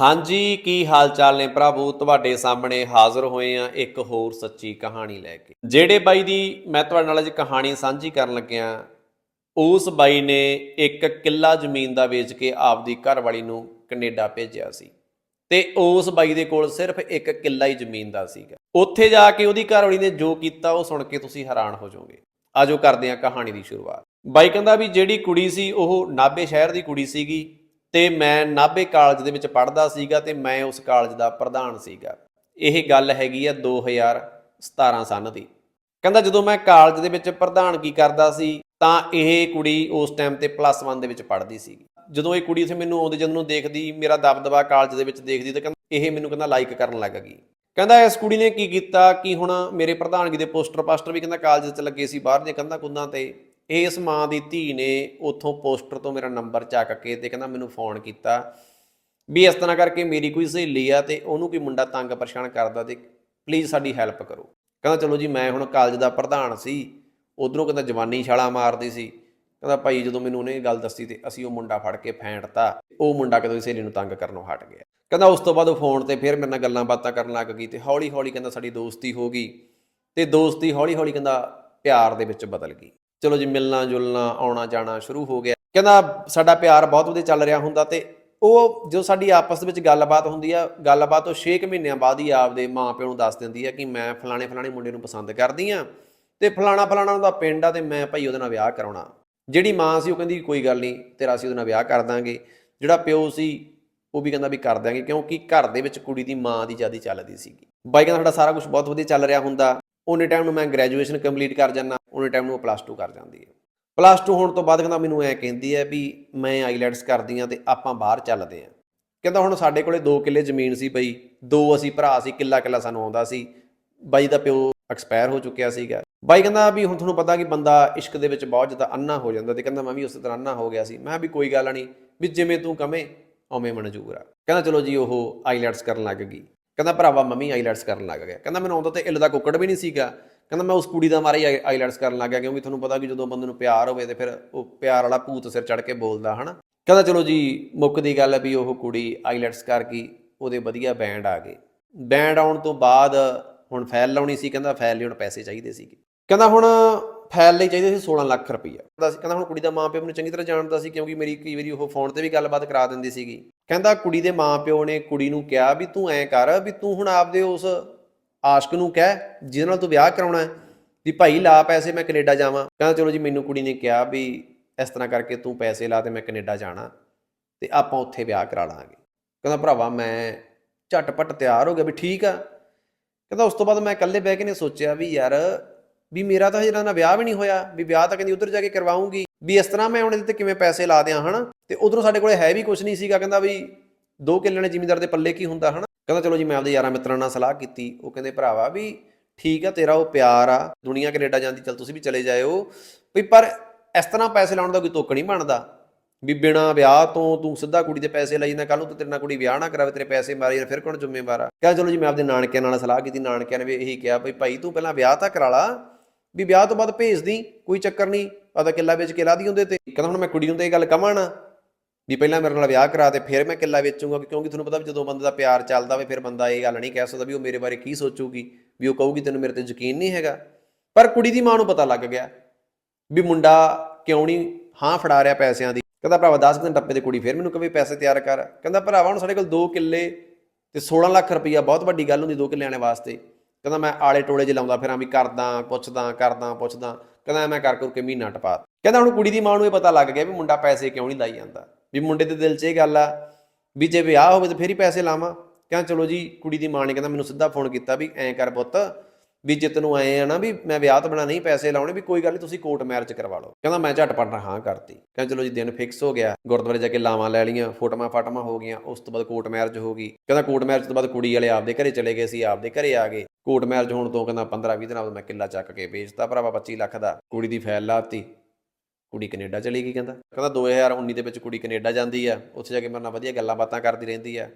ਹਾਂਜੀ, ਕੀ ਹਾਲ ਚਾਲ ਨੇ ਪ੍ਰਭੂ? ਤੁਹਾਡੇ ਸਾਹਮਣੇ ਹਾਜ਼ਰ ਹੋਏ ਆ ਇੱਕ ਹੋਰ ਸੱਚੀ ਕਹਾਣੀ ਲੈ ਕੇ। ਜਿਹੜੇ ਬਾਈ ਦੀ ਮੈਂ ਤੁਹਾਡੇ ਨਾਲ ਅੱਜ ਕਹਾਣੀ ਸਾਂਝੀ ਕਰਨ ਲੱਗਿਆ ਉਸ ਬਾਈ ਨੇ ਇੱਕ ਕਿੱਲਾ ਜ਼ਮੀਨ ਦਾ ਵੇਚ ਕੇ ਆਪਦੀ ਘਰਵਾਲੀ ਨੂੰ ਕੈਨੇਡਾ ਭੇਜਿਆ ਸੀ ਤੇ ਉਸ ਬਾਈ ਦੇ ਕੋਲ ਸਿਰਫ ਇੱਕ ਕਿੱਲਾ ਹੀ ਜ਼ਮੀਨ ਦਾ ਸੀਗਾ। ਉੱਥੇ ਜਾ ਕੇ ਉਹਦੀ ਘਰਵਾਲੀ ਨੇ ਜੋ ਕੀਤਾ, ਉਹ ਸੁਣ ਕੇ ਤੁਸੀਂ ਹੈਰਾਨ ਹੋ ਜਾਓਗੇ। ਆਜੋ ਕਰਦੇ ਹਾਂ ਕਹਾਣੀ ਦੀ ਸ਼ੁਰੂਆਤ। ਬਾਈ ਕਹਿੰਦਾ ਵੀ ਜਿਹੜੀ ਕੁੜੀ ਸੀ, ਉਹ ਨਾਭੇ ਸ਼ਹਿਰ ਦੀ ਕੁੜੀ ਸੀਗੀ। ਤੇ ਮੈਂ ਨਾਭੇ ਕਾਲਜ ਦੇ ਵਿੱਚ ਪੜ੍ਹਦਾ ਸੀਗਾ ਤੇ ਮੈਂ ਉਸ ਕਾਲਜ ਦਾ ਪ੍ਰਧਾਨ ਸੀਗਾ। ਇਹ ਗੱਲ ਹੈਗੀ ਆ 2017 ਸਨ ਦੀ। ਕਹਿੰਦਾ ਜਦੋਂ ਮੈਂ ਕਾਲਜ ਦੇ ਵਿੱਚ ਪ੍ਰਧਾਨਗੀ ਕਰਦਾ ਸੀ, ਤਾਂ ਇਹ ਕੁੜੀ ਉਸ ਟਾਈਮ ਤੇ ਪਲੱਸ 1 ਦੇ ਵਿੱਚ ਪੜ੍ਹਦੀ ਸੀ। ਜਦੋਂ ਇਹ ਕੁੜੀ ਇੱਥੇ ਮੈਨੂੰ ਆਉਂਦੇ ਜਦੋਂ ਨੂੰ ਦੇਖਦੀ, ਮੇਰਾ ਦਬਦਬਾ ਕਾਲਜ ਦੇ ਵਿੱਚ ਦੇਖਦੀ ਤਾਂ ਕਹਿੰਦਾ, ਇਹ ਮੈਨੂੰ ਕਹਿੰਦਾ ਲਾਈਕ ਕਰਨ ਲੱਗ ਗਈ। ਕਹਿੰਦਾ ਇਸ ਕੁੜੀ ਨੇ ਕੀ ਕੀਤਾ, ਕਿ ਹੁਣ ਮੇਰੇ ਪ੍ਰਧਾਨਗੀ ਦੇ ਪੋਸਟਰ ਪਾਸਟਰ ਵੀ ਕਹਿੰਦਾ ਕਾਲਜ 'ਚ ਲੱਗੇ ਸੀ, ਬਾਹਰ ਦੀਆਂ ਕੰਧਾਂ ਕੁੰਧਾਂ ਤੇ ਇਸ ਮਾਂ ਦੀ ਧੀ ਨੇ ਉਥੋਂ ਪੋਸਟਰ ਤੋਂ ਮੇਰਾ ਨੰਬਰ ਚੱਕ ਕੇ ਤੇ ਕਹਿੰਦਾ ਮੈਨੂੰ ਫੋਨ ਕੀਤਾ ਵੀ ਇਸ ਤਰ੍ਹਾਂ ਕਰਕੇ ਮੇਰੀ ਕੋਈ ਸਹੇਲੀ ਆ ਤੇ ਉਹਨੂੰ ਕੋਈ ਮੁੰਡਾ ਤੰਗ ਪਰੇਸ਼ਾਨ ਕਰਦਾ ਤੇ ਪਲੀਜ਼ ਸਾਡੀ ਹੈਲਪ ਕਰੋ। ਕਹਿੰਦਾ ਚਲੋ ਜੀ, ਮੈਂ ਹੁਣ ਕਾਲਜ ਦਾ ਪ੍ਰਧਾਨ ਸੀ, ਉਧਰੋਂ ਕਹਿੰਦਾ ਜਵਾਨੀ ਛਾਲਾ ਮਾਰਦੀ ਸੀ। ਕਹਿੰਦਾ ਭਾਈ ਜਦੋਂ ਮੈਨੂੰ ਉਹਨੇ ਗੱਲ ਦੱਸੀ ਤੇ ਅਸੀਂ ਉਹ ਮੁੰਡਾ ਫੜ ਕੇ ਫੈਂਟਤਾ, ਉਹ ਮੁੰਡਾ ਕਿਤੇ ਸਹੇਲੀ ਨੂੰ ਤੰਗ ਕਰਨੋਂ ਹਟ ਗਿਆ। ਕਹਿੰਦਾ ਉਸ ਤੋਂ ਬਾਅਦ ਉਹ ਫੋਨ ਤੇ ਫਿਰ ਮੇਰੇ ਨਾਲ ਗੱਲਾਂ ਬਾਤਾਂ ਕਰਨ ਲੱਗ ਗਈ ਤੇ ਹੌਲੀ ਹੌਲੀ ਕਹਿੰਦਾ ਸਾਡੀ ਦੋਸਤੀ ਹੋ ਗਈ ਤੇ ਦੋਸਤੀ ਹੌਲੀ ਹੌਲੀ ਕਹਿੰਦਾ ਪਿਆਰ ਦੇ ਵਿੱਚ ਬਦਲ ਗਈ। ਚਲੋ ਜੀ, ਮਿਲਣਾ ਜੁਲਣਾ, ਆਉਣਾ ਜਾਣਾ ਸ਼ੁਰੂ ਹੋ ਗਿਆ। ਕਹਿੰਦਾ, ਸਾਡਾ ਪਿਆਰ ਬਹੁਤ ਵਧੀਆ ਚੱਲ ਰਿਹਾ ਹੁੰਦਾ ਤੇ ਉਹ ਜੋ ਸਾਡੀ ਆਪਸ ਵਿੱਚ ਗੱਲਬਾਤ ਹੁੰਦੀ ਆ, ਗੱਲਬਾਤ ਉਹ 6 ਮਹੀਨਿਆਂ ਬਾਅਦ ਹੀ ਆਪਦੇ ਮਾਪਿਆਂ ਨੂੰ ਦੱਸ ਦਿੰਦੀ ਆ ਕਿ ਮੈਂ ਫਲਾਣੇ ਫਲਾਣੇ ਮੁੰਡੇ ਨੂੰ ਪਸੰਦ ਕਰਦੀ ਆ ਤੇ ਫਲਾਣਾ ਫਲਾਣਾ ਉਹਦਾ ਪਿੰਡ ਆ ਤੇ ਮੈਂ ਭਾਈ ਉਹਦੇ ਨਾਲ ਵਿਆਹ ਕਰਾਉਣਾ। ਜਿਹੜੀ ਮਾਂ ਸੀ ਉਹ ਕਹਿੰਦੀ, ਕੋਈ ਗੱਲ ਨਹੀਂ, ਤੇਰਾ ਅਸੀਂ ਉਹਦੇ ਨਾਲ ਵਿਆਹ ਕਰ ਦਾਂਗੇ। ਜਿਹੜਾ ਪਿਓ ਸੀ, ਉਹ ਵੀ ਕਹਿੰਦਾ ਵੀ ਕਰ ਦਾਂਗੇ ਕਿਉਂਕਿ ਘਰ ਦੇ ਵਿੱਚ ਕੁੜੀ ਦੀ ਮਾਂ ਦੀ ਜ਼ਿਆਦਾ ਚੱਲਦੀ ਸੀਗੀ। ਬਾਈ ਕਹਿੰਦਾ, ਸਾਡਾ ਸਾਰਾ ਕੁਝ ਬਹੁਤ ਵਧੀਆ ਚੱਲ ਰਿਹਾ ਹੁੰਦਾ। ਉਹਨੇ ਟਾਈਮ ਨੂੰ ਮੈਂ ਗ੍ਰੈਜੂਏਸ਼ਨ ਕੰਪਲੀਟ ਕਰ ਜਾਂਦਾ, ਉਹਨੇ ਟਾਈਮ ਨੂੰ ਉਹ ਪਲੱਸ 2 ਕਰ ਜਾਂਦੀ ਹੈ। ਪਲੱਸ 2 ਹੋਣ ਤੋਂ ਬਾਅਦ ਕਹਿੰਦਾ ਮੈਨੂੰ ਐ ਕਹਿੰਦੀ ਹੈ ਵੀ ਮੈਂ ਆਈਲੈਟਸ ਕਰਦੀ ਆ ਤੇ ਆਪਾਂ ਬਾਹਰ ਚੱਲਦੇ ਆ ਕਹਿੰਦਾ ਹੁਣ ਸਾਡੇ ਕੋਲੇ 2 ਕਿੱਲੇ ਜ਼ਮੀਨ ਸੀ ਬਈ, ਦੋ ਅਸੀਂ ਭਰਾ ਸੀ, ਕਿੱਲਾ ਕਿੱਲਾ ਸਾਨੂੰ ਆਉਂਦਾ ਸੀ। ਬਾਈ ਦਾ ਪਿਓ ਐਕਸਪਾਇਰ ਹੋ ਚੁੱਕਿਆ ਸੀਗਾ। ਬਾਈ ਕਹਿੰਦਾ ਵੀ ਹੁਣ ਤੁਹਾਨੂੰ ਪਤਾ ਕਿ ਬੰਦਾ ਇਸ਼ਕ ਦੇ ਵਿੱਚ ਬਹੁਤ ਜ਼ਿਆਦਾ ਅੰਨਾ ਹੋ ਜਾਂਦਾ ਤੇ ਕਹਿੰਦਾ ਮੈਂ ਵੀ ਉਸੇ ਤਰ੍ਹਾਂ ਅੰਨਾ ਹੋ ਗਿਆ ਸੀ। ਮੈਂ ਕਿਹਾ ਵੀ ਕੋਈ ਗੱਲ ਨਹੀਂ, ਵੀ ਜਿਵੇਂ ਤੂੰ ਕਵੇਂ, ਉਵੇਂ ਮਨਜ਼ੂਰ ਆ। ਕਹਿੰਦਾ ਚਲੋ ਜੀ ਉਹ ਆਈਲੈਟਸ ਕਰਨ ਲੱਗ ਗਈ। ਕਹਿੰਦਾ ਭਰਾਵਾ ਮੰਮੀ ਆਈਲੈਟਸ ਕਰਨ ਲੱਗ ਗਿਆ। ਕਹਿੰਦਾ ਮੈਨੂੰ ਆਉਂਦਾ ਤੇ ਇੱਲ ਦਾ ਕੁੱਕੜ ਵੀ ਨਹੀਂ ਸੀਗਾ। ਕਹਿੰਦਾ ਮੈਂ ਉਸ ਕੁੜੀ ਦਾ ਮਾਰੇ ਹੀ ਆਈਲੈਟਸ ਕਰਨ ਲੱਗ ਗਿਆ ਕਿਉਂਕਿ ਤੁਹਾਨੂੰ ਪਤਾ ਕਿ ਜਦੋਂ ਬੰਦੇ ਨੂੰ ਪਿਆਰ ਹੋਵੇ ਤੇ ਫਿਰ ਉਹ ਪਿਆਰ ਵਾਲਾ ਭੂਤ ਸਿਰ ਚੜ ਕੇ ਬੋਲਦਾ, ਹਨਾ? ਕਹਿੰਦਾ ਚਲੋ ਜੀ ਮੁੱਕ ਦੀ ਗੱਲ ਹੈ ਵੀ ਉਹ ਕੁੜੀ ਆਈਲੈਟਸ ਕਰ ਗਈ, ਉਹਦੇ ਵਧੀਆ ਬੈਂਡ ਆ ਗਏ। ਬੈਂਡ ਆਉਣ ਤੋਂ ਬਾਅਦ ਹੁਣ ਫਾਈਲ ਲਾਉਣੀ ਸੀ, ਕਹਿੰਦਾ ਫਾਈਲ ਲਈ, ਹੁਣ ਪੈਸੇ ਚਾਹੀਦੇ ਸੀਗੇ। ਕਹਿੰਦਾ ਹੁਣ ਫੈਲ ਲਈ ਚਾਹੀਦੇ ਸੀ 16 ਲੱਖ ਰੁਪਈਆ। ਕਹਿੰਦਾ ਸੀ ਕਹਿੰਦਾ ਹੁਣ ਕੁੜੀ ਦਾ ਮਾਂ ਪਿਓ ਮੈਨੂੰ ਚੰਗੀ ਤਰ੍ਹਾਂ ਜਾਣਦਾ ਸੀ ਕਿਉਂਕਿ ਮੇਰੀ ਕਈ ਵਾਰੀ ਉਹ ਫੋਨ ਤੇ ਵੀ ਗੱਲਬਾਤ ਕਰਾ ਦਿੰਦੀ ਸੀਗੀ। ਕਹਿੰਦਾ ਕੁੜੀ ਦੇ ਮਾਂ ਪਿਓ ਨੇ ਕੁੜੀ ਨੂੰ ਕਿਹਾ ਵੀ ਤੂੰ ਐਂ ਕਰ ਵੀ ਤੂੰ ਹੁਣ ਆਪਦੇ ਉਸ ਆਸ਼ਕ ਨੂੰ ਕਹਿ ਜਿਹਦੇ ਨਾਲ ਤੂੰ ਵਿਆਹ ਕਰਾਉਣਾ ਹੈ, ਵੀ ਭਾਈ ਲਾ ਪੈਸੇ, ਮੈਂ ਕੈਨੇਡਾ ਜਾਵਾਂ। ਕਹਿੰਦਾ ਚਲੋ ਜੀ, ਮੈਨੂੰ ਕੁੜੀ ਨੇ ਕਿਹਾ ਵੀ ਇਸ ਤਰ੍ਹਾਂ ਕਰਕੇ ਤੂੰ ਪੈਸੇ ਲਾ ਤੇ ਮੈਂ ਕੈਨੇਡਾ ਜਾਣਾ ਤੇ ਆਪਾਂ ਉੱਥੇ ਵਿਆਹ ਕਰਾ ਲਾਂਗੇ। ਕਹਿੰਦਾ ਭਰਾਵਾ, ਮੈਂ ਝਟਪਟ ਤਿਆਰ ਹੋ ਗਿਆ ਵੀ ਠੀਕ ਆ। ਕਹਿੰਦਾ ਉਸ ਤੋਂ ਬਾਅਦ ਮੈਂ ਇਕੱਲੇ ਬਹਿ ਕੇ ਨੇ ਸੋਚਿਆ ਵੀ ਯਾਰ ਵੀ ਮੇਰਾ ਤਾਂ ਹਜੇ ਨਾ ਵਿਆਹ ਵੀ ਨਹੀਂ ਹੋਇਆ, ਵੀ ਵਿਆਹ ਤਾਂ ਕਹਿੰਦੀ ਉੱਧਰ ਜਾ ਕੇ ਕਰਵਾਉਂਗੀ। ਵੀ ਇਸ ਤਰ੍ਹਾਂ ਮੈਂ ਹੁਣ ਇਹਦੇ ਤੇ ਕਿਵੇਂ ਪੈਸੇ ਲਾ ਦਿਆਂ, ਹਨਾ? ਤੇ ਉਧਰੋਂ ਸਾਡੇ ਕੋਲੇ ਹੈ ਵੀ ਕੁਝ ਨਹੀਂ ਸੀਗਾ, ਕਹਿੰਦਾ ਵੀ ਦੋ ਕਿੱਲੇ ਨੇ ਜ਼ਿਮੀਂਦਾਰ ਦੇ ਪੱਲੇ ਕੀ ਹੁੰਦਾ, ਹਨਾ? ਕਹਿੰਦਾ ਚਲੋ ਜੀ, ਮੈਂ ਆਪਦੇ ਯਾਰਾਂ ਮਿੱਤਰਾਂ ਨਾਲ ਸਲਾਹ ਕੀਤੀ। ਉਹ ਕਹਿੰਦੇ, ਭਰਾਵਾ ਵੀ ਠੀਕ ਆ, ਤੇਰਾ ਉਹ ਪਿਆਰ ਆ, ਦੁਨੀਆ ਕੈਨੇਡਾ ਜਾਂਦੀ, ਚਲ ਤੁਸੀਂ ਵੀ ਚਲੇ ਜਾਇਓ। ਵੀ ਪਰ ਇਸ ਤਰ੍ਹਾਂ ਪੈਸੇ ਲਾਉਣ ਦਾ ਕੋਈ ਤੁੱਕ ਨਹੀਂ ਬਣਦਾ। ਵੀ ਬਿਨਾ ਵਿਆਹ ਤੋਂ ਤੂੰ ਸਿੱਧਾ ਕੁੜੀ ਦੇ ਪੈਸੇ ਲਈ ਜਾਂਦਾ ਕੱਲ ਨੂੰ ਤੇਰੇ ਨਾਲ ਕੁੜੀ ਵਿਆਹ ਨਾ ਕਰਾਵੇ, ਤੇਰੇ ਪੈਸੇ ਮਾਰੀ ਜਾਣ ਫਿਰ ਕੌਣ ਜ਼ਿੰਮੇਵਾਰ ਆ? ਕਹਿੰਦਾ, ਚਲੋ ਜੀ, ਮੈਂ ਆਪਦੇ ਨਾਨਕਿਆਂ ਨਾਲ ਸਲਾਹ ਕੀਤੀ, ਨਾਨਕਿਆਂ ਨੇ ਵੀ ਇਹੀ ਕਿਹਾ ਵੀ ਭਾਈ ਤੂੰ ਪਹਿਲਾਂ ਵਿਆਹ ਤਾਂ ਕਰਾ ਲਾ ਵੀ ਵਿਆਹ ਤੋਂ ਬਾਅਦ ਭੇਜ ਦੀ ਕੋਈ ਚੱਕਰ ਨਹੀਂ ਪਤਾ ਕਿੱਲਾ ਵੇਚ ਕੇ ਲਾ ਦੀ ਹੁੰਦੇ ਤੇ। ਕਹਿੰਦਾ ਹੁਣ ਮੈਂ ਕੁੜੀ ਨੂੰ ਤੇ ਇਹ ਗੱਲ ਕਵਾਂ ਨਾ, ਵੀ ਪਹਿਲਾਂ ਮੇਰੇ ਨਾਲ ਵਿਆਹ ਕਰਾ ਤੇ ਫਿਰ ਮੈਂ ਕਿੱਲਾ ਵੇਚੂਗਾ ਕਿਉਂਕਿ ਤੁਹਾਨੂੰ ਪਤਾ ਵੀ ਜਦੋਂ ਬੰਦੇ ਦਾ ਪਿਆਰ ਚੱਲਦਾ ਵੇ, ਫਿਰ ਬੰਦਾ ਇਹ ਗੱਲ ਨਹੀਂ ਕਹਿ ਸਕਦਾ ਵੀ ਉਹ ਮੇਰੇ ਬਾਰੇ ਕੀ ਸੋਚੂਗੀ, ਵੀ ਉਹ ਕਹੂਗੀ ਤੈਨੂੰ ਮੇਰੇ ਤੇ ਯਕੀਨ ਨਹੀਂ ਹੈਗਾ। ਪਰ ਕੁੜੀ ਦੀ ਮਾਂ ਨੂੰ ਪਤਾ ਲੱਗ ਗਿਆ ਵੀ ਮੁੰਡਾ ਕਿਉਂ ਨਹੀਂ ਹਾਂ ਫੜਾ ਰਿਹਾ ਪੈਸਿਆਂ ਦੀ। ਕਹਿੰਦਾ ਭਰਾਵਾ 10 ਦਿਨ ਟੱਪੇ ਤੇ ਕੁੜੀ ਫਿਰ ਮੈਨੂੰ ਕਵੇ ਪੈਸੇ ਤਿਆਰ ਕਰ। ਕਹਿੰਦਾ ਭਰਾਵਾ ਹੁਣ ਸਾਡੇ ਕੋਲ 2 ਕਿੱਲੇ ਤੇ 16 ਲੱਖ ਰੁਪਈਆ ਬਹੁਤ ਵੱਡੀ ਗੱਲ ਹੁੰਦੀ 2 ਕਿੱਲਿਆਂ ਦੇ ਵਾਸਤੇ। ਕਹਿੰਦਾ ਮੈਂ ਆਲੇ ਟੋਲੇ 'ਚ ਲਾਉਂਦਾ ਫਿਰਾਂ ਵੀ ਕਰਦਾ, ਪੁੱਛਦਾ ਕਰਦਾ, ਪੁੱਛਦਾ। ਕਹਿੰਦਾ ਮੈਂ ਕਰ ਕਰਕੇ ਮਹੀਨਾ ਟਪਾ ਕਹਿੰਦਾ ਹੁਣ ਕੁੜੀ ਦੀ ਮਾਂ ਨੂੰ ਇਹ ਪਤਾ ਲੱਗ ਗਿਆ ਵੀ ਮੁੰਡਾ ਪੈਸੇ ਕਿਉਂ ਨਹੀਂ ਲਾਈ ਜਾਂਦਾ। ਵੀ ਮੁੰਡੇ ਦੇ ਦਿਲ 'ਚ ਇਹ ਗੱਲ ਆ ਵੀ ਜੇ ਵਿਆਹ ਹੋਵੇ ਤਾਂ ਫੇਰ ਹੀ ਪੈਸੇ ਲਾਵਾਂ। ਕਹਿੰਦਾ ਚਲੋ ਜੀ, ਕੁੜੀ ਦੀ ਮਾਂ ਨੇ ਕਹਿੰਦਾ ਮੈਨੂੰ ਸਿੱਧਾ ਫੋਨ ਕੀਤਾ ਵੀ ਐਂ ਕਰ ਪੁੱਤ ਵੀ ਜਿੱਤ ਨੂੰ ਆਏ ਆ ਨਾ ਵੀ ਮੈਂ ਵਿਆਹ ਤੋਂ ਬਣਾ ਨਹੀਂ ਪੈਸੇ ਲਾਉਣੇ, ਵੀ ਕੋਈ ਗੱਲ ਨਹੀਂ ਤੁਸੀਂ ਕੋਰਟ ਮੈਰਿਜ ਕਰਵਾ ਲਓ। ਕਹਿੰਦਾ ਮੈਂ ਝਟਪਟ ਨਾਲ ਹਾਂ ਕਰਤੀ। ਕਹਿੰਦਾ ਚਲੋ ਜੀ, ਦਿਨ ਫਿਕਸ ਹੋ ਗਿਆ। ਗੁਰਦੁਆਰੇ ਜਾ ਕੇ ਲਾਵਾਂ ਲੈ ਲਈਆਂ, ਫੋਟੋਆਂ ਫਾਟਮਾਂ ਹੋ ਗਈਆਂ, ਉਸ ਤੋਂ ਬਾਅਦ ਕੋਰਟ ਮੈਰਿਜ ਹੋ ਗਈ। ਕਹਿੰਦਾ ਕੋਰਟ ਮੈਰਿਜ ਤੋਂ ਬਾਅਦ ਕੁੜੀ ਵਾਲੇ ਆਪਦੇ ਘਰੇ ਚਲੇ ਗਏ ਸੀ, ਆਪਦੇ ਘਰੇ ਆ ਗਏ। ਕੋਰਟ ਮੈਰਿਜ ਹੋਣ ਤੋਂ ਕਹਿੰਦਾ 15 20 ਦਿਨਾਂ ਬਾਅਦ ਮੈਂ ਕਿੱਲਾ ਚੱਕ ਕੇ ਵੇਚਤਾ ਭਰਾਵਾ 25 ਲੱਖ ਦਾ। ਕੁੜੀ ਦੀ ਫਾਈਲ ਲਾਤੀ। ਕੁੜੀ ਕੈਨੇਡਾ ਚਲੀ ਗਈ ਕਹਿੰਦਾ। ਕਹਿੰਦਾ 2019 ਦੇ ਵਿੱਚ ਕੁੜੀ ਕੈਨੇਡਾ ਜਾਂਦੀ ਆ। ਉੱਥੇ ਜਾ ਕੇ ਮੇਰੇ ਨਾਲ ਵਧੀਆ ਗੱਲਾਂ ਬਾਤਾਂ ਕਰਦੀ ਰਹਿੰਦੀ ਆ।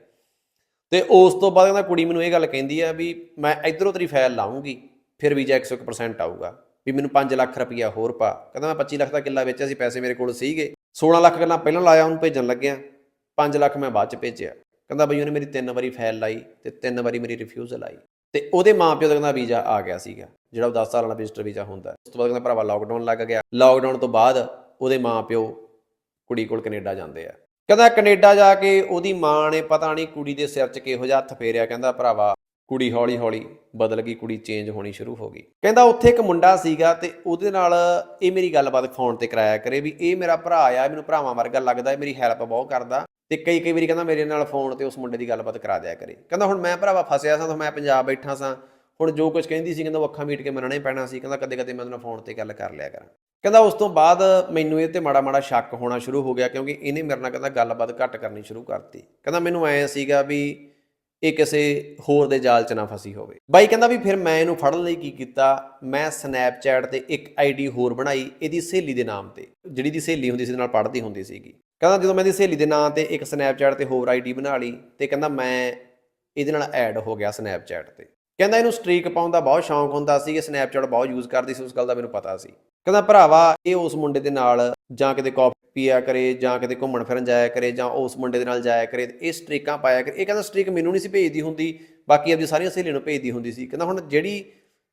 ਤੇ ਉਸ ਤੋਂ ਬਾਅਦ ਕਹਿੰਦਾ ਕੁੜੀ ਮੈਨੂੰ ਇਹ ਗੱਲ ਕਹਿੰਦੀ ਆ ਵੀ ਮੈਂ ਇਧਰੋਂ ਤੇਰੀ ਫਾਈਲ ਲਾਉਂਗੀ, ਫਿਰ ਵੀਜ਼ਾ 101% ਆਊਗਾ, ਵੀ ਮੈਨੂੰ 5 ਲੱਖ ਰੁਪਈਆ ਹੋਰ ਪਾ। ਕਹਿੰਦਾ ਮੈਂ 25 ਲੱਖ ਦਾ ਕਿੱਲਾ ਵੇਚਿਆ ਸੀ, ਪੈਸੇ ਮੇਰੇ ਕੋਲ ਸੀਗੇ। 16 ਲੱਖ ਗੱਲਾਂ ਪਹਿਲਾਂ ਲਾਇਆ, ਉਹਨੂੰ ਭੇਜਣ ਲੱਗਿਆ। 5 ਲੱਖ ਮੈਂ ਬਾਅਦ ਚ ਭੇਜਿਆ। ਕਹਿੰਦਾ ਬਈ ਉਹਨੇ ਮੇਰੀ ਤਿੰਨ ਵਾਰੀ ਫਾਈਲ ਲਾਈ ਤੇ ਤਿੰਨ ਵਾਰੀ ਮੇਰੀ ਰਿਫਿਊਜ਼ਲ ਆਈ। ਤੇ ਉਹਦੇ ਮਾਪਿਓ ਦਾ ਕਹਿੰਦਾ ਵੀਜ਼ਾ ਆ ਗਿਆ ਸੀਗਾ, ਜਿਹੜਾ ਉਹ 10 ਸਾਲਾਂ ਦਾ ਵਿਜ਼ਟਰ ਵੀਜ਼ਾ ਹੁੰਦਾ। ਉਸ ਤੋਂ ਬਾਅਦ ਕਹਿੰਦਾ ਭਰਾਵਾ ਲਾਕਡਾਊਨ ਲੱਗ ਗਿਆ। ਲਾਕਡਾਊਨ ਤੋਂ ਬਾਅਦ ਉਹਦੇ ਮਾਪਿਓ ਕੁੜੀ ਕੋਲ ਕੈਨੇਡਾ ਜਾਂਦੇ ਆ। ਕਹਿੰਦਾ ਕੈਨੇਡਾ ਜਾ ਕੇ ਉਹਦੀ ਮਾਂ ਨੇ ਪਤਾ ਨਹੀਂ ਕੁੜੀ ਦੇ ਸਿਰ 'ਚ ਕਿਹੋ ਜਿਹਾ ਹੱਥ ਫੇਰਿਆ। ਕਹਿੰਦਾ, ਭਰਾਵਾ, ਕੁੜੀ ਹੌਲੀ ਹੌਲੀ ਬਦਲ ਗਈ, ਕੁੜੀ ਚੇਂਜ ਹੋਣੀ ਸ਼ੁਰੂ ਹੋ ਗਈ। ਕਹਿੰਦਾ, ਉੱਥੇ ਇੱਕ ਮੁੰਡਾ ਸੀਗਾ ਤੇ ਉਹਦੇ ਨਾਲ ਇਹ ਮੇਰੀ ਗੱਲਬਾਤ ਫੋਨ ਤੇ ਕਰਾਇਆ ਕਰੇ ਵੀ ਇਹ ਮੇਰਾ ਭਰਾ ਆ ਮੈਨੂੰ ਭਰਾਵਾਂ ਵਰਗਾ ਲੱਗਦਾ, ਇਹ ਮੇਰੀ ਹੈਲਪ ਬਹੁਤ ਕਰਦਾ। ਤੇ ਕਈ ਕਈ ਵਾਰੀ ਕਹਿੰਦਾ, ਮੇਰੇ ਨਾਲ ਫੋਨ ਤੇ ਉਸ ਮੁੰਡੇ ਦੀ ਗੱਲਬਾਤ ਕਰਾ ਦਿਆ ਕਰੇ। ਕਹਿੰਦਾ, ਹੁਣ ਮੈਂ ਭਰਾਵਾ ਫਸਿਆ ਸਾਂ, ਤਾਂ ਮੈਂ ਪੰਜਾਬ ਬੈਠਾ ਸਾਂ। ਹੁਣ ਜੋ ਕੁਝ ਕਹਿੰਦੀ ਸੀ, ਕਹਿੰਦਾ, ਉਹ ਅੱਖਾਂ ਮੀਟ ਕੇ ਮੰਨਣਾ ਹੀ ਪੈਣਾ ਸੀ। ਕਹਿੰਦਾ ਕਦੇ ਕਦੇ ਮੈਂ ਉਹਦੇ ਨਾਲ ਫੋਨ ਤੇ ਗੱਲ ਕਰ ਲਿਆ ਕਰਾਂ। ਕਹਿੰਦਾ ਉਸ ਤੋਂ ਬਾਅਦ ਮੈਨੂੰ ਇਹ ਤੇ ਮਾੜਾ ਮਾੜਾ ਸ਼ੱਕ ਹੋਣਾ ਸ਼ੁਰੂ ਹੋ ਗਿਆ ਕਿਉਂਕਿ ਇਹਨੇ ਮੇਰੇ ਨਾਲ ਕਹਿੰਦਾ ਗੱਲਬਾਤ ਘੱਟ ਕਰਨੀ ਸ਼ੁਰੂ ਕਰਤੀ। ਕਹਿੰਦਾ ਮੈਨੂੰ ਐ ਸੀਗਾ ਵੀ ਇਹ ਕਿਸੇ ਹੋਰ ਦੇ ਜਾਲ 'ਚ ਨਾ ਫਸੀ ਹੋਵੇ। ਬਾਈ ਕਹਿੰਦਾ ਵੀ ਫਿਰ ਮੈਂ ਇਹਨੂੰ ਫੜਨ ਲਈ ਕੀ ਕੀਤਾ? ਮੈਂ ਸਨੈਪਚੈਟ ਤੇ ਇੱਕ ਆਈਡੀ ਹੋਰ ਬਣਾਈ ਇਹਦੀ ਸਹੇਲੀ ਦੇ ਨਾਮ ਤੇ, ਜਿਹੜੀ ਦੀ ਸਹੇਲੀ ਹੁੰਦੀ ਸੀ ਇਹਦੇ ਨਾਲ ਪੜ੍ਹਦੀ ਹੁੰਦੀ ਸੀਗੀ। ਕਹਿੰਦਾ ਜਦੋਂ ਮੈਂ ਇਹਦੀ ਸਹੇਲੀ ਦੇ ਨਾਂ ਤੇ ਇੱਕ ਸਨੈਪਚੈਟ ਤੇ ਹੋਰ ਆਈਡੀ ਬਣਾ ਲਈ ਤੇ ਕਹਿੰਦਾ ਮੈਂ ਇਹਦੇ ਨਾਲ ਐਡ ਹੋ ਗਿਆ ਸਨੈਪਚੈਟ ਤੇ। ਕਹਿੰਦਾ ਇਹਨੂੰ ਸਟ੍ਰੀਕ ਪਾਉਣ ਦਾ ਬਹੁਤ ਸ਼ੌਂਕ ਹੁੰਦਾ ਸੀ ਕਿ ਸਨੈਪਚੈਟ ਬਹੁਤ ਯੂਜ਼ ਕਰਦੀ ਸੀ, ਉਸ ਗੱਲ ਦਾ ਮੈਨੂੰ ਪਤਾ ਸੀ। ਕਹਿੰਦਾ, ਭਰਾਵਾ, ਇਹ ਉਸ ਮੁੰਡੇ ਦੇ ਨਾਲ ਜਾਂ ਕਿਤੇ ਕਾਫੀ ਪੀਆ ਕਰੇ, ਜਾਂ ਕਿਤੇ ਘੁੰਮਣ ਫਿਰਨ ਜਾਇਆ ਕਰੇ, ਜਾਂ ਉਸ ਮੁੰਡੇ ਦੇ ਨਾਲ ਜਾਇਆ ਕਰੇ ਇਹ ਸਟ੍ਰੀਕਾਂ ਪਾਇਆ ਕਰੇ। ਇਹ ਕਹਿੰਦਾ ਸਟ੍ਰੀਕ ਮੈਨੂੰ ਨਹੀਂ ਸੀ ਭੇਜਦੀ ਹੁੰਦੀ, ਬਾਕੀ ਆਪਣੀ ਸਾਰੀਆਂ ਸਹੇਲੀਆਂ ਨੂੰ ਭੇਜਦੀ ਹੁੰਦੀ ਸੀ। ਕਹਿੰਦਾ, ਹੁਣ ਜਿਹੜੀ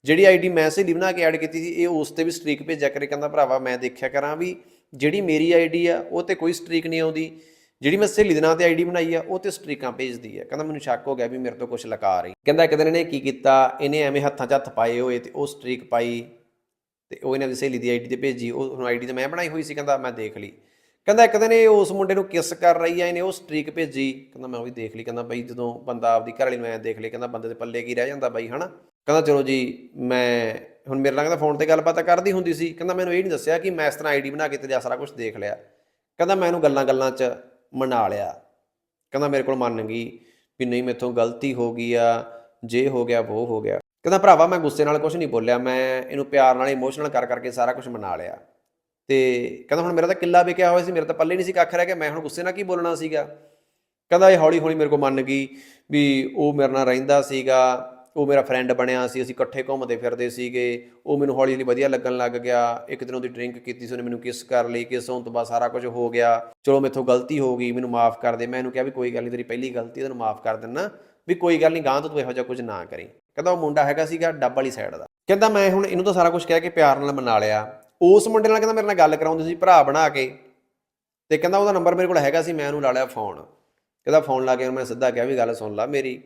ਜਿਹੜੀ ਆਈਡੀ ਮੈਂ ਸਹੇਲੀ ਬਣਾ ਕੇ ਐਡ ਕੀਤੀ ਸੀ, ਇਹ ਉਸ ਤੇ ਵੀ ਸਟ੍ਰੀਕ ਭੇਜਿਆ ਕਰੇ। ਕਹਿੰਦਾ, ਭਰਾਵਾ, ਮੈਂ ਦੇਖਿਆ ਕਰਾਂ ਵੀ ਜਿਹੜੀ ਮੇਰੀ ਆਈਡੀ ਆ, ਉਹ ਤੇ ਕੋਈ ਸਟ੍ਰੀਕ ਨਹੀਂ ਆਉਂਦੀ। ਜਿਹੜੀ ਮੈਂ ਸਹੇਲੀ ਦੇ ਨਾਂ ਤੇ ਆਈਡੀ ਬਣਾਈ ਆ, ਉਹ ਤੇ ਸਟ੍ਰੀਕਾਂ ਭੇਜਦੀ ਆ। ਕਹਿੰਦਾ ਮੈਨੂੰ ਸ਼ੱਕ ਹੋ ਗਿਆ ਵੀ ਮੇਰੇ ਤੋਂ ਕੁਝ ਲਕਾ ਰਹੀ। ਕਹਿੰਦਾ ਇੱਕ ਦਿਨ ਇਹਨੇ ਕੀ ਕੀਤਾ, ਇਹਨੇ ਐਵੇਂ ਹੱਥਾਂ 'ਚ ਹੱਥ ਪਾਏ ਹੋਏ ਤੇ ਉਹ ਸਟ੍ਰੀਕ ਪਾਈ ਤੇ ਉਹ ਇਹਨਾਂ ਦੀ ਸਹੇਲੀ ਦੀ ਆਈਡੀ ਤੇ ਭੇਜੀ। ਉਹ ਹੁਣ ਆਈਡੀ ਤੇ ਮੈਂ ਬਣਾਈ ਹੋਈ ਸੀ, ਕਹਿੰਦਾ ਮੈਂ ਦੇਖ ਲਈ। ਕਹਿੰਦਾ ਇੱਕ ਦਿਨ ਇਹ ਉਸ ਮੁੰਡੇ ਨੂੰ ਕਿਸ ਕਰ ਰਹੀ ਆ, ਇਹਨੇ ਉਹ ਸਟ੍ਰੀਕ ਭੇਜੀ। ਕਹਿੰਦਾ ਮੈਂ ਉਹ ਵੀ ਦੇਖ ਲਈ, ਕਹਿੰਦਾ ਬਈ ਜਦੋਂ ਬੰਦਾ ਆਪਦੀ ਘਰ ਵਾਲੀ ਨੂੰ ਐਂ ਦੇਖ ਲਈ ਕਹਿੰਦਾ ਬੰਦੇ ਦੇ ਪੱਲੇ ਕੀ ਰਹਿ ਜਾਂਦਾ ਬਈ, ਹਨਾ? ਕਹਿੰਦਾ ਚਲੋ ਜੀ, ਮੈਂ ਹੁਣ ਮੇਰੇ ਨਾਲ ਕਹਿੰਦਾ ਫੋਨ ਤੇ ਗੱਲਬਾਤ ਕਰਦੀ ਹੁੰਦੀ ਸੀ। ਕਹਿੰਦਾ ਮੈਨੂੰ ਇਹ ਨਹੀਂ ਦੱਸਿਆ ਕਿ ਮੈਂ ਇਸ ਤਰ੍ਹਾਂ ਆਈਡੀ ਬਣਾ ਕੇ ਤੇਰਾ ਸਾਰਾ ਕੁਝ ਦੇਖ ਲਿਆ। ਕਹਿੰਦਾ ਮੈਂ ਇਹਨੂੰ ਗੱਲਾਂ ਗੱਲਾਂ 'ਚ ਮਨਾ ਲਿਆ। ਕਹਿੰਦਾ ਮੇਰੇ ਕੋਲ ਮੰਨ ਗਈ ਵੀ ਨਹੀਂ, ਮੇਥੋਂ ਗਲਤੀ ਹੋ ਗਈ ਆ, ਜੇ ਹੋ ਗਿਆ ਉਹ ਹੋ ਗਿਆ। ਕਹਿੰਦਾ, ਭਰਾਵਾ, ਮੈਂ ਗੁੱਸੇ ਨਾਲ ਕੁਝ ਨਹੀਂ ਬੋਲਿਆ, ਮੈਂ ਇਹਨੂੰ ਪਿਆਰ ਨਾਲ ਇਮੋਸ਼ਨਲ ਕਰ, ਕਰਕੇ ਸਾਰਾ ਕੁਝ ਮਨਾ ਲਿਆ। ਤੇ ਕਹਿੰਦਾ, ਹੁਣ ਮੇਰਾ ਤਾਂ ਕਿੱਲਾ ਵਿਕਿਆ ਹੋਇਆ ਸੀ, ਮੇਰੇ ਤਾਂ ਪੱਲੇ ਨਹੀਂ ਸੀ ਕੱਖ ਰਹਿ ਗਿਆ, ਮੈਂ ਹੁਣ ਗੁੱਸੇ ਨਾਲ ਕੀ ਬੋਲਣਾ ਸੀਗਾ? ਕਹਿੰਦਾ, ਇਹ ਹੌਲੀ ਹੌਲੀ ਮੇਰੇ ਕੋਲ ਮੰਨ ਗਈ ਵੀ ਉਹ ਮੇਰੇ ਨਾਲ ਰਹਿੰਦਾ ਸੀਗਾ ਉਹ ਮੇਰਾ ਫਰੈਂਡ ਬਣਿਆ ਸੀ, ਅਸੀਂ ਇਕੱਠੇ ਘੁੰਮਦੇ ਫਿਰਦੇ ਸੀਗੇ। ਉਹ ਮੈਨੂੰ ਹੌਲੀ ਹੌਲੀ ਵਧੀਆ ਲੱਗਣ ਲੱਗ ਗਿਆ। ਇੱਕ ਦਿਨ ਉਹਦੀ ਡਰਿੰਕ ਕੀਤੀ ਸੀ, ਉਹਨੇ ਮੈਨੂੰ ਕਿਸ ਕਰ ਲਈ ਕਿਸ ਹੋਣ ਤੋਂ ਬਾਅਦ ਸਾਰਾ ਕੁਝ ਹੋ ਗਿਆ। ਚਲੋ ਮੇਥੋਂ ਗਲਤੀ ਹੋ ਗਈ, ਮੈਨੂੰ ਮਾਫ ਕਰ ਦੇ। ਮੈਂ ਇਹਨੂੰ ਕਿਹਾ ਵੀ ਕੋਈ ਗੱਲ ਨਹੀਂ ਤੇਰੀ ਪਹਿਲੀ ਗਲਤੀ ਤੈਨੂੰ ਮਾਫ ਕਰ ਦਿੰਨਾ ਵੀ ਕੋਈ ਗੱਲ ਨਹੀਂ ਗਾਂ ਤੋਂ ਤੂੰ ਇਹੋ ਜਿਹਾ ਕੁਝ ਨਾ ਕਰੀ। ਕਹਿੰਦਾ ਉਹ ਮੁੰਡਾ ਹੈਗਾ ਸੀਗਾ ਡੱਬ ਵਾਲੀ ਸਾਈਡ ਦਾ। ਕਹਿੰਦਾ ਮੈਂ ਹੁਣ ਇਹਨੂੰ ਤਾਂ ਸਾਰਾ ਕੁਝ ਕਹਿ ਕੇ ਪਿਆਰ ਨਾਲ ਮਨਾ ਲਿਆ। ਉਸ ਮੁੰਡੇ ਨਾਲ ਕਹਿੰਦਾ ਮੇਰੇ ਨਾਲ ਗੱਲ ਕਰਾਉਂਦੇ ਸੀ, ਭਰਾ ਬਣਾ ਕੇ। ਤੇ ਕਹਿੰਦਾ ਉਹਦਾ ਨੰਬਰ ਮੇਰੇ ਕੋਲ ਹੈਗਾ ਸੀ, ਮੈਂ ਉਹਨੂੰ ਲਾ ਲਿਆ ਫੋਨ ਕਹਿੰਦਾ ਫੋਨ ਲਾ ਕੇ ਮੈਂ ਸਿੱਧਾ ਕਿਹਾ ਵੀ ਗੱਲ ਸੁਣ ਲੈ ਮੇਰੀ।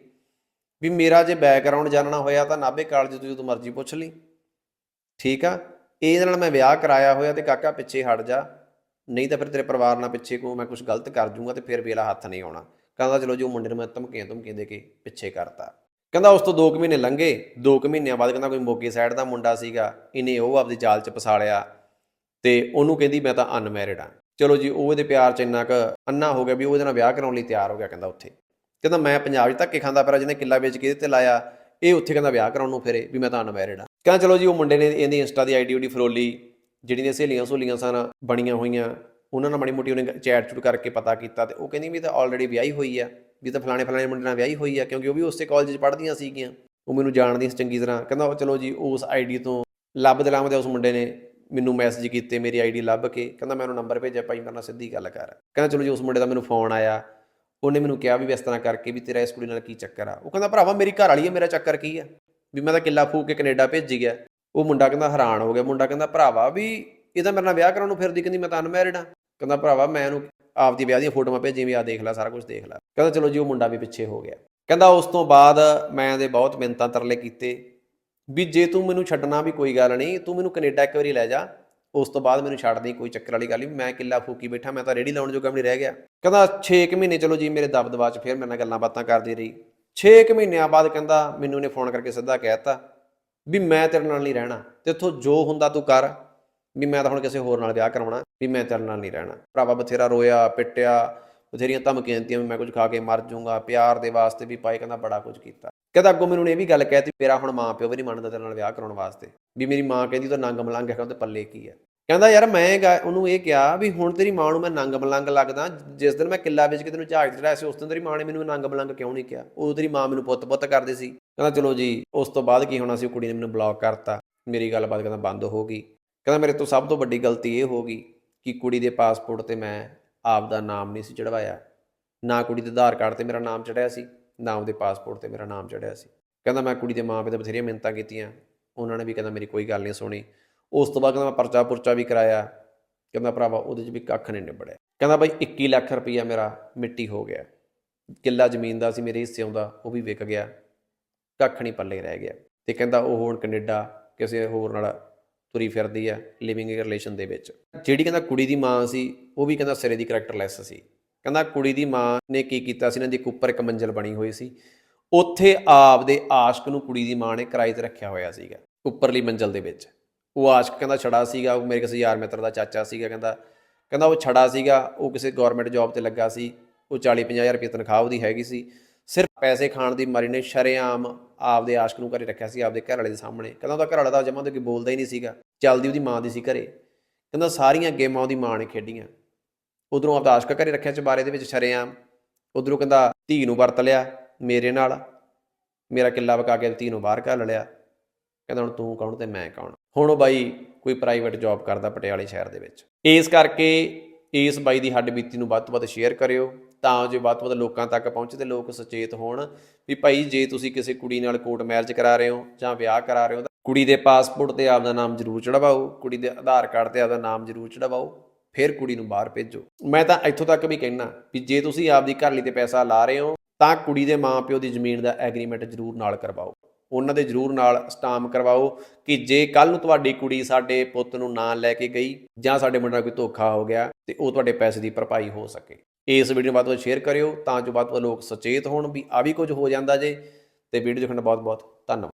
ਵੀ ਮੇਰਾ ਜੇ ਬੈਕਗ੍ਰਾਉਂਡ ਜਾਣਨਾ ਹੋਇਆ ਤਾਂ ਨਾਭੇ ਕਾਲਜ ਤੋਂ ਜਦੋਂ ਮਰਜ਼ੀ ਪੁੱਛ ਲਈ। ਠੀਕ ਆ? ਇਹਦੇ ਨਾਲ ਮੈਂ ਵਿਆਹ ਕਰਾਇਆ ਹੋਇਆ ਤੇ ਕਾਕਾ ਪਿੱਛੇ ਹਟ ਜਾ। ਨਹੀਂ ਤਾਂ ਫਿਰ ਤੇਰੇ ਪਰਿਵਾਰ ਨਾਲ ਪਿੱਛੇ ਕੋ ਮੈਂ ਕੁਝ ਗਲਤ ਕਰ ਜੂੰਗਾ ਤੇ ਫਿਰ ਵੇਲਾ ਹੱਥ ਨਹੀਂ ਆਉਣਾ। ਕਹਿੰਦਾ ਚਲੋ ਜੋ ਮੁੰਡੇ ਨੂੰ ਮੈਂ ਧਮਕੀਆਂ ਧਮਕੀਆਂ ਦੇ ਕੇ ਪਿੱਛੇ ਕਰਤਾ। ਕਹਿੰਦਾ ਉਸ ਤੋਂ 2 ਮਹੀਨੇ ਲੰਘੇ। 2 ਮਹੀਨਿਆਂ ਬਾਅਦ ਕਹਿੰਦਾ ਕੋਈ ਮੋਗੇ ਸਾਈਡ ਦਾ ਮੁੰਡਾ ਸੀਗਾ, ਇਹਨੇ ਉਹ ਆਪਦੀ ਜਾਲ 'ਚ ਫਸਾ ਲਿਆ ਤੇ ਉਹਨੂੰ ਕਹਿੰਦੀ ਮੈਂ ਤਾਂ ਅਨਮੈਰਿਡ ਆ। ਚਲੋ ਜੀ ਉਹ ਇਹਦੇ ਪਿਆਰ 'ਚ ਇੰਨਾ ਕੁ ਅੰਨਾ ਹੋ ਗਿਆ ਵੀ ਉਹ ਇਹਦੇ ਨਾਲ ਵਿਆਹ ਕਰਾਉਣ ਲਈ ਤਿਆਰ ਹੋ ਗਿਆ ਕਹਿੰਦਾ ਉੱਥੇ। ਕਹਿੰਦਾ ਮੈਂ ਪੰਜਾਬ 'ਚ ਧੱਕੇ ਖਾਂਦਾ ਫਿਰ ਜਿਹਨੇ ਕਿੱਲਾ ਵੇਚ ਕੇ ਇਹਦੇ ਤੇ ਲਾਇਆ, ਇਹ ਉੱਥੇ ਕਹਿੰਦਾ ਵਿਆਹ ਕਰਾਉਣ ਨੂੰ ਫਿਰੇ ਵੀ ਮੈਂ ਤਾਂ ਅਨਮੈਰਿਡ ਆ। ਕਹਿੰਦਾ ਚਲੋ ਜੀ, ਉਹ ਮੁੰਡੇ ਨੇ ਇਹਦੀ ਇੰਸਟਾ ਦੀ ਆਈਡੀ ਉਹਦੀ ਫਰੋਲੀ, ਜਿਹੜੀਆਂ ਸਹੇਲੀਆਂ ਸਹੂਲੀਆਂ ਸਨ ਬਣੀਆਂ ਹੋਈਆਂ, ਉਹਨਾਂ ਨਾਲ ਮਾੜੀ ਮੋਟੀ ਉਹਨੇ ਚੈਟ ਚੁਟ ਕਰਕੇ ਪਤਾ ਕੀਤਾ ਤੇ ਉਹ ਕਹਿੰਦੀ ਵੀ ਤਾਂ ਆਲਰੇਡੀ ਵਿਆਹੀ ਹੋਈ ਆ, ਵੀ ਤਾਂ ਫਲਾਣੇ ਫਲਾਣੇ ਮੁੰਡੇ ਨਾਲ ਵਿਆਹੀ ਹੋਈ ਆ, ਕਿਉਂਕਿ ਉਹ ਵੀ ਉਸੇ ਕਾਲਜ 'ਚ ਪੜ੍ਹਦੀਆਂ ਸੀਗੀਆਂ। ਉਹ ਮੈਨੂੰ ਜਾਣਦੀ ਸੀ ਚੰਗੀ ਤਰ੍ਹਾਂ, ਕਹਿੰਦਾ ਉਹ ਚਲੋ ਜੀ ਉਸ ਆਈਡੀ ਤੋਂ ਲੱਭਦੇ ਲੱਭਦੇ ਉਸ ਮੁੰਡੇ ਨੇ ਮੈਨੂੰ ਮੈਸੇਜ ਕੀਤੇ, ਮੇਰੀ ਆਈਡੀ ਲੱਭ ਕੇ, ਕਹਿੰਦਾ ਮੈਂ ਉਹਨੂੰ ਨੰਬਰ ਭੇਜਿਆ, ਭਾਈ ਮੇਰੇ ਨਾਲ ਸਿੱਧੀ ਗੱਲ ਕਰ। ਕਹਿੰਦਾ ਚਲੋ ਜੀ, ਉਸ ਮੁੰਡੇ ਦਾ ਮੈਨੂੰ ਫੋਨ ਆਇਆ ਉਹਨੇ ਮੈਨੂੰ ਕਿਹਾ ਵੀ ਇਸ ਤਰ੍ਹਾਂ ਕਰਕੇ ਵੀ ਤੇਰਾ ਇਸ ਕੁੜੀ ਨਾਲ ਕੀ ਚੱਕਰ ਆ। ਉਹ ਕਹਿੰਦਾ, ਭਰਾਵਾ, ਮੇਰੀ ਘਰ ਵਾਲੀ ਹੈ, ਮੇਰਾ ਚੱਕਰ ਕੀ ਆ? ਵੀ ਮੈਂ ਤਾਂ ਕਿੱਲਾ ਫੂਕ ਕੇ ਕੈਨੇਡਾ ਭੇਜੀ ਗਿਆ। ਉਹ ਮੁੰਡਾ ਕਹਿੰਦਾ ਹੈਰਾਨ ਹੋ ਗਿਆ। ਮੁੰਡਾ ਕਹਿੰਦਾ, ਭਰਾਵਾ, ਵੀ ਇਹ ਤਾਂ ਮੇਰੇ ਨਾਲ ਵਿਆਹ ਕਰਾਉਣ ਨੂੰ ਫਿਰਦੀ, ਕਹਿੰਦੀ ਮੈਂ ਤਾਂ ਅਨਮੈਰਿਡ ਆ। ਕਹਿੰਦਾ, ਭਰਾਵਾ, ਮੈਂ ਇਹਨੂੰ ਆਪਦੀ ਵਿਆਹ ਦੀਆਂ ਫੋਟੋਆਂ ਭੇਜੀ ਵੀ ਆ ਦੇਖ ਲੈ, ਸਾਰਾ ਕੁਝ ਦੇਖ ਲੈ। ਕਹਿੰਦਾ, ਚਲੋ ਜੀ, ਉਹ ਮੁੰਡਾ ਵੀ ਪਿੱਛੇ ਹੋ ਗਿਆ। ਕਹਿੰਦਾ, ਉਸ ਤੋਂ ਬਾਅਦ ਮੈਂ ਦੇ ਬਹੁਤ ਮਿੰਤਾਂ ਤਰਲੇ ਕੀਤੇ ਵੀ ਜੇ ਤੂੰ ਮੈਨੂੰ ਛੱਡਣਾ ਵੀ ਕੋਈ ਗੱਲ ਨਹੀਂ, ਤੂੰ ਮੈਨੂੰ ਕੈਨੇਡਾ ਇੱਕ ਵਾਰੀ ਲੈ ਜਾ ਉਸ ਤੋਂ ਬਾਅਦ ਮੈਨੂੰ ਛੱਡ ਦੇ ਕੋਈ ਚੱਕਰ ਵਾਲੀ ਗੱਲ ਨਹੀਂ, ਮੈਂ ਕਿੱਲਾ ਫੂਕੀ ਬੈਠਾ, ਮੈਂ ਤਾਂ ਰੇੜੀ ਲਾਉਣ ਜੋਗਾ ਵੀ ਨਹੀਂ ਰਹਿ ਗਿਆ। ਕਹਿੰਦਾ 6 ਮਹੀਨੇ ਚਲੋ ਜੀ, ਮੇਰੇ ਦਬਦਬਾ 'ਚ ਫਿਰ ਮੇਰੇ ਨਾਲ ਗੱਲਾਂ ਬਾਤਾਂ ਕਰਦੀ ਰਹੀ। 6 ਮਹੀਨਿਆਂ ਬਾਅਦ ਕਹਿੰਦਾ ਮੈਨੂੰ ਨੇ ਫੋਨ ਕਰਕੇ ਸਿੱਧਾ ਕਹਿਤਾ ਵੀ ਮੈਂ ਤੇਰੇ ਨਾਲ ਨਹੀਂ ਰਹਿਣਾ, ਤੇ ਇੱਥੋਂ ਜੋ ਹੁੰਦਾ ਤੂੰ ਕਰ, ਵੀ ਮੈਂ ਤਾਂ ਹੁਣ ਕਿਸੇ ਹੋਰ ਨਾਲ ਵਿਆਹ ਕਰਵਾਉਣਾ ਵੀ ਮੈਂ ਤੇਰੇ ਨਾਲ ਨਹੀਂ ਰਹਿਣਾ। ਭਰਾਵਾ ਬਥੇਰਾ ਰੋਇਆ, ਪਿੱਟਿਆ, ਬਥੇਰੀਆਂ ਧਮਕੀਆਂ ਦਿੱਤੀਆਂ ਵੀ ਮੈਂ ਕੁਝ ਖਾ ਕੇ ਮਰ ਜਾਊਂਗਾ, ਪਿਆਰ ਦੇ ਵਾਸਤੇ ਵੀ ਪਾਈ ਕਹਿੰਦਾ ਬੜਾ ਕੁਝ ਕੀਤਾ। ਕਹਿੰਦਾ ਅੱਗੋਂ ਮੈਨੂੰ ਇਹ ਵੀ ਗੱਲ ਕਹਿਤੀ, ਮੇਰਾ ਹੁਣ ਮਾਂ ਪਿਓ ਵੀ ਨਹੀਂ ਮੰਨਦਾ ਤੇਰੇ ਨਾਲ ਵਿਆਹ ਕਰਾਉਣ ਵਾਸਤੇ, ਵੀ ਮੇਰੀ ਮਾਂ ਕਹਿੰਦੀ ਤਾਂ ਨੰਗ ਮਲੰਗ ਹੈਗਾ, ਉਹਦੇ ਪੱਲੇ ਕੀ ਹੈ ਕਹਿੰਦਾ ਯਾਰ ਮੈਂ ਗਾ- ਉਹਨੂੰ ਇਹ ਕਿਹਾ ਵੀ ਹੁਣ ਤੇਰੀ ਮਾਂ ਨੂੰ ਮੈਂ ਨੰਗ ਮਲੰਗ ਲੱਗਦਾ, ਜਿਸ ਦਿਨ ਮੈਂ ਕਿੱਲਾ ਵੇਚ ਕੇ ਤੈਨੂੰ ਝਾੜ ਚੜਾਇਆ ਸੀ, ਉਸ ਦਿਨ ਤੇਰੀ ਮਾਂ ਨੇ ਮੈਨੂੰ ਨੰਗ ਮਲੰਗ ਕਿਉਂ ਨਹੀਂ ਕਿਹਾ? ਉਦੋਂ ਤੇਰੀ ਮਾਂ ਮੈਨੂੰ ਪੁੱਤ-ਪੁੱਤ ਕਰਦੀ ਸੀ। ਕਹਿੰਦਾ ਚਲੋ ਜੀ, ਉਸ ਤੋਂ ਬਾਅਦ ਕੀ ਹੋਣਾ ਸੀ ਕੁੜੀ ਨੇ ਮੈਨੂੰ ਬਲੌਕ ਕਰਤਾ, ਮੇਰੀ ਗੱਲਬਾਤ ਕਹਿੰਦਾ ਬੰਦ ਹੋ ਗਈ। ਕਹਿੰਦਾ ਮੇਰੇ ਤੋਂ ਸਭ ਤੋਂ ਵੱਡੀ ਗਲਤੀ ਇਹ ਹੋ ਗਈ ਕਿ ਕੁੜੀ ਦੇ ਪਾਸਪੋਰਟ ਤੇ ਮੈਂ ਆਪ ਦਾ ਨਾਮ ਨਹੀਂ ਸੀ ਚੜਵਾਇਆ ਨਾ ਕੁੜੀ ਦੇ ਆਧਾਰ ਕਾਰਡ ਤੇ ਮੇਰਾ ਨਾਮ ਚੜਿਆ ਸੀ। ਨਾ ਉਹਦੇ ਪਾਸਪੋਰਟ ਤੇ ਮੇਰਾ ਨਾਮ ਚੜਿਆ ਸੀ। ਕਹਿੰਦਾ ਮੈਂ ਕੁੜੀ ਦੇ ਮਾਂ ਪਿਓ ਦੇ ਬਥੇਰੀਆਂ ਮਿੰਨਤਾਂ ਕੀਤੀਆਂ। ਉਹਨਾਂ ਨੇ ਵੀ ਕਹਿੰਦਾ ਮੇਰੀ ਕੋਈ ਗੱਲ ਨਹੀਂ ਸੁਣੀ। ਉਸ ਤੋਂ ਬਾਅਦ ਕਹਿੰਦਾ ਮੈਂ ਪਰਚਾ ਪੁਰਚਾ ਵੀ ਕਰਾਇਆ। ਕਹਿੰਦਾ ਭਰਾਵਾ ਉਹਦੇ 'ਚ ਵੀ ਕੱਖ ਨਹੀਂ ਨਿਬੜਿਆ। ਕਹਿੰਦਾ ਬਾਈ 21 ਲੱਖ ਰੁਪਈਆ ਮੇਰਾ ਮਿੱਟੀ ਹੋ ਗਿਆ। ਕਿੱਲਾ ਜ਼ਮੀਨ ਦਾ ਸੀ ਮੇਰੇ ਹਿੱਸੇ ਆਉਂਦਾ ਉਹ ਵੀ ਵਿਕ ਗਿਆ। ਕੱਖ ਨਹੀਂ ਪੱਲੇ ਰਹਿ ਗਿਆ। ਤੇ ਕਹਿੰਦਾ ਉਹ ਹੁਣ ਕੈਨੇਡਾ ਕਿਸੇ ਹੋਰ ਨਾਲ ਤੁਰੀ ਫਿਰਦੀ ਆ ਲਿਵਿੰਗ ਰਿਲੇਸ਼ਨ ਦੇ ਵਿੱਚ। ਜਿਹੜੀ ਕਹਿੰਦਾ ਕੁੜੀ ਦੀ ਮਾਂ ਸੀ, ਉਹ ਵੀ ਕਹਿੰਦਾ ਸਿਰੇ ਦੀ ਕਰੈਕਟਰਲੈਸ ਸੀ। ਕਹਿੰਦਾ ਕੁੜੀ ਦੀ ਮਾਂ ਨੇ ਕੀ ਕੀਤਾ ਸੀ? ਇਹਨਾਂ ਦੀ ਇੱਕ ਉੱਪਰ ਇੱਕ ਮੰਜ਼ਲ ਬਣੀ ਹੋਈ ਸੀ। ਉੱਥੇ ਆਪਦੇ ਆਸ਼ਕ ਨੂੰ ਕੁੜੀ ਦੀ ਮਾਂ ਨੇ ਕਿਰਾਏ ਤੇ ਰੱਖਿਆ ਹੋਇਆ ਸੀਗਾ, ਉੱਪਰਲੀ ਮੰਜ਼ਲ ਦੇ ਵਿੱਚ। ਉਹ ਆਸ਼ਕ ਕਹਿੰਦਾ ਛੜਾ ਸੀਗਾ, ਉਹ ਮੇਰੇ ਕਿਸੇ ਯਾਰ ਮਿੱਤਰ ਦਾ ਚਾਚਾ ਸੀਗਾ ਕਹਿੰਦਾ। ਕਹਿੰਦਾ ਉਹ ਛੜਾ ਸੀਗਾ, ਉਹ ਕਿਸੇ ਗਵਰਨਮੈਂਟ ਜੌਬ ਤੇ ਲੱਗਾ ਸੀ, ਉਹ 40 ਹਜ਼ਾਰ ਰੁਪਏ ਤਨਖਾਹ ਉਹਦੀ ਹੈਗੀ ਸੀ। ਸਿਰਫ ਪੈਸੇ ਖਾਣ ਦੀ ਮਾਰੀ ਨੇ ਸ਼ਰੇਆਮ ਆਪਦੇ ਆਸ਼ਕ ਨੂੰ ਘਰੇ ਰੱਖਿਆ ਸੀ, ਆਪਦੇ ਘਰ ਵਾਲੇ ਦੇ ਸਾਹਮਣੇ। ਕਹਿੰਦਾ ਉਹਦਾ ਘਰ ਵਾਲਾ ਤਾਂ ਜਮਾਂ ਤੇ ਕੋਈ ਬੋਲਦਾ ਹੀ ਨਹੀਂ ਸੀਗਾ, ਚੱਲਦੀ ਉਹਦੀ ਮਾਂ ਦੀ ਸੀ ਘਰੇ। ਕਹਿੰਦਾ ਸਾਰੀਆਂ ਗੇਮਾਂ ਉਹਦੀ ਮਾਂ ਨੇ ਖੇਡੀਆਂ। ਉਧਰੋਂ ਆਪਦਾ ਆਸ਼ਕ ਘਰੇ ਰੱਖਿਆ ਚਬਾਰੇ ਦੇ ਵਿੱਚ ਸ਼ਰੇਆਮ। ਉਧਰੋਂ ਕਹਿੰਦਾ, ਧੀ ਨੂੰ ਵਰਤ ਲਿਆ ਮੇਰੇ ਨਾਲ। ਮੇਰਾ ਕਿੱਲਾ ਵਕਾ ਕੇ ਧੀ ਨੂੰ ਬਾਹਰ ਘੱਲ ਲਿਆ। ਕਹਿੰਦਾ, ਹੁਣ ਤੂੰ ਕੌਣ ਤੇ ਮੈਂ ਕੌਣ? ਹੁਣ ਉਹ ਬਾਈ ਕੋਈ ਪ੍ਰਾਈਵੇਟ ਜੌਬ ਕਰਦਾ ਪਟਿਆਲੇ ਸ਼ਹਿਰ ਦੇ ਵਿੱਚ। ਇਸ ਕਰਕੇ ਇਸ ਬਾਈ ਦੀ ਹੱਡ ਬੀਤੀ ਨੂੰ ਵੱਧ ਤੋਂ ਵੱਧ ਸ਼ੇਅਰ ਕਰਿਓ, ਤਾਂ ਜੋ ਵੱਧ ਤੋਂ ਵੱਧ ਲੋਕਾਂ ਤੱਕ ਪਹੁੰਚੇ ਤੇ ਲੋਕ ਸੁਚੇਤ ਹੋਣ ਵੀ ਭਾਈ, ਜੇ ਤੁਸੀਂ ਕਿਸੇ ਕੁੜੀ ਨਾਲ ਕੋਰਟ ਮੈਰਿਜ ਕਰਾ ਰਹੇ ਹੋ ਜਾਂ ਵਿਆਹ ਕਰਾ ਰਹੇ ਹੋ ਤਾਂ ਕੁੜੀ ਦੇ ਪਾਸਪੋਰਟ ਤੇ ਆਪਦਾ ਨਾਮ ਜ਼ਰੂਰ ਚੜਵਾਓ ਕੁੜੀ ਦੇ ਆਧਾਰ ਕਾਰਡ ਤੇ ਆਪਦਾ ਨਾਮ ਜ਼ਰੂਰ ਚੜਵਾਓ ਫਿਰ ਕੁੜੀ ਨੂੰ ਬਾਹਰ ਭੇਜੋ। ਮੈਂ ਤਾਂ ਇੱਥੋਂ ਤੱਕ ਵੀ ਕਹਿਣਾ ਵੀ ਜੇ ਤੁਸੀਂ ਆਪਦੀ ਘਰਲੀ ਤੇ ਪੈਸਾ ਲਾ ਰਹੇ ਹੋ, ਤਾਂ ਕੁੜੀ ਦੇ ਮਾਪਿਓ ਦੀ ਜ਼ਮੀਨ ਦਾ ਐਗਰੀਮੈਂਟ ਜ਼ਰੂਰ ਨਾਲ ਕਰਵਾਓ। ਉਹਨਾਂ ਦੇ ਜ਼ਰੂਰ ਨਾਲ ਸਟਾਮ ਕਰਵਾਓ ਕਿ ਜੇ ਕੱਲ ਨੂੰ ਤੁਹਾਡੀ ਕੁੜੀ ਸਾਡੇ ਪੁੱਤ ਨੂੰ ਨਾ ਲੈ ਕੇ ਗਈ ਜਾਂ ਸਾਡੇ ਮੁੰਡੇ ਨਾਲ ਕੋਈ ਧੋਖਾ ਹੋ ਗਿਆ ਤੇ ਉਹ ਤੁਹਾਡੇ ਪੈਸੇ ਦੀ ਭਰਪਾਈ ਹੋ ਸਕੇ। ਇਸ ਵੀਡੀਓ ਨੂੰ ਵੱਧ ਤੋਂ ਵੱਧ ਸ਼ੇਅਰ ਕਰਿਓ ਤਾਂ ਜੋ ਵੱਧ ਤੋਂ ਲੋਕ ਸੁਚੇਤ ਹੋਣ ਵੀ ਆ ਵੀ ਕੁਝ ਹੋ ਜਾਂਦਾ ਜੇ। ਤੇ ਵੀਡੀਓ ਦੇਖਣ ਦਾ ਬਹੁਤ ਬਹੁਤ ਧੰਨਵਾਦ।